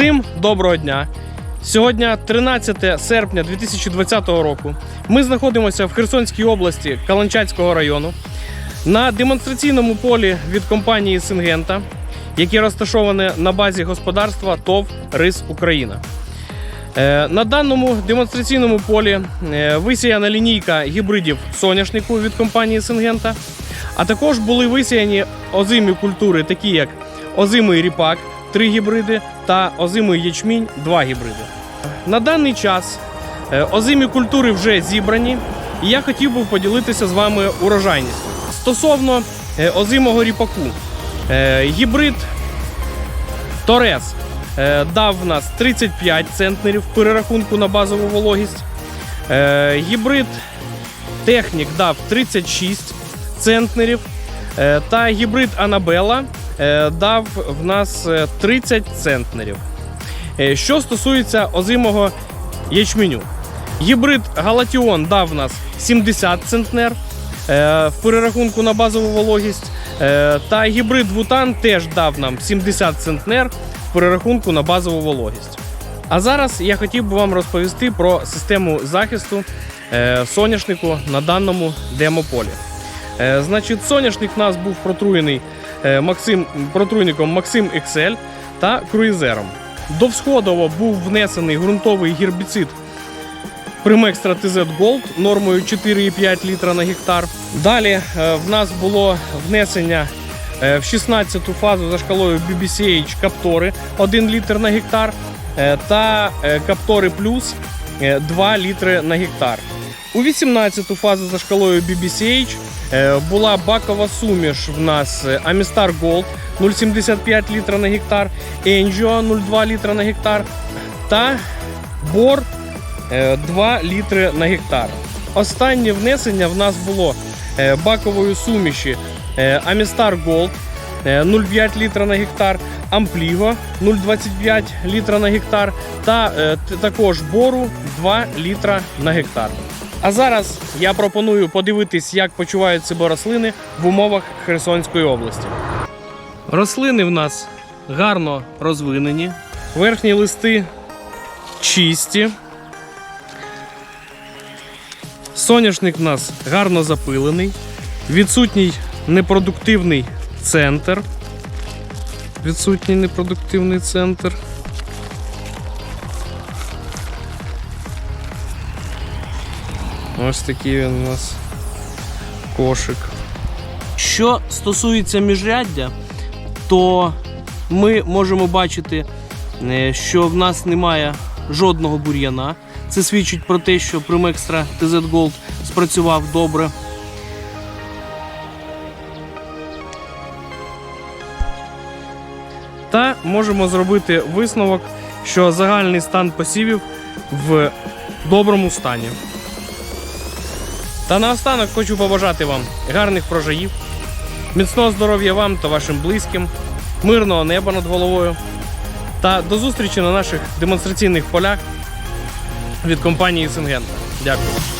Всім доброго дня! Сьогодні 13 серпня 2020 року. Ми знаходимося в Херсонській області Каланчацького району на демонстраційному полі від компанії Сингента, яке розташоване на базі господарства ТОВ Рис Україна. Е, На даному демонстраційному полі е, висіяна лінійка гібридів соняшнику від компанії Сингента, а також були висіяні озимі культури, такі як озимий ріпак, 3 гібриди та озимий ячмінь, 2 гібриди. На даний час е, озимі культури вже зібрані, і я хотів би поділитися з вами урожайністю. Стосовно е, озимого ріпаку, е, гібрид Торес дав в нас 35 центнерів перерахунку на базову вологість. Гібрид Технік дав 36 центнерів. Та гібрид Анабела дав в нас е, 30 центнерів. Е, Що стосується озимого ячменю, гібрид Галатіон дав в нас 70 центнер е, в перерахунку на базову вологість. Е, Та гібрид Вутан теж дав нам 70 центнер в перерахунку на базову вологість. А зараз я хотів би вам розповісти про систему захисту е, соняшнику на даному демополі. Е, Значить, соняшник в нас був протруєний е, Максим, протруйником Максим XL та круїзером. Довсходово був внесений ґрунтовий гербіцид Примекстра TZ Gold нормою 4,5 літра на гектар. Далі е, в нас було внесення е, в 16-ту фазу за шкалою BBCH Каптори 1 літр на гектар е, та е, Каптори Плюс е, 2 літри на гектар. У 18-ту фазу за шкалою BBCH е, була бакова суміш в нас е, Amistar Gold 0,75 літра на гектар, Angio 0,2 літра на гектар та Бор е, 2 літри на гектар. Останнє внесення в нас було е, бакової суміші е, Amistar Gold е, 0,5 літра на гектар, Ampligo 0,25 літра на гектар та е, також бору 2 літра на гектар. А зараз я пропоную подивитись, як почувають себе рослини в умовах Херсонської області. Рослини в нас гарно розвинені, верхні листи чисті. Соняшник в нас гарно запилений, відсутній непродуктивний центр. Відсутній непродуктивний центр. Ось такий він у нас кошик. Що стосується міжряддя, то ми можемо бачити, е, що в нас немає жодного бур'яна. Це свідчить про те, що Примекстра TZ Gold спрацював добре. Та можемо зробити висновок, що загальний стан посівів в доброму стані. Та наостанок хочу побажати вам гарних прожаїв, міцного здоров'я вам та вашим близьким, мирного неба над головою. Та до зустрічі на наших демонстраційних полях від компанії Сингента. Дякую.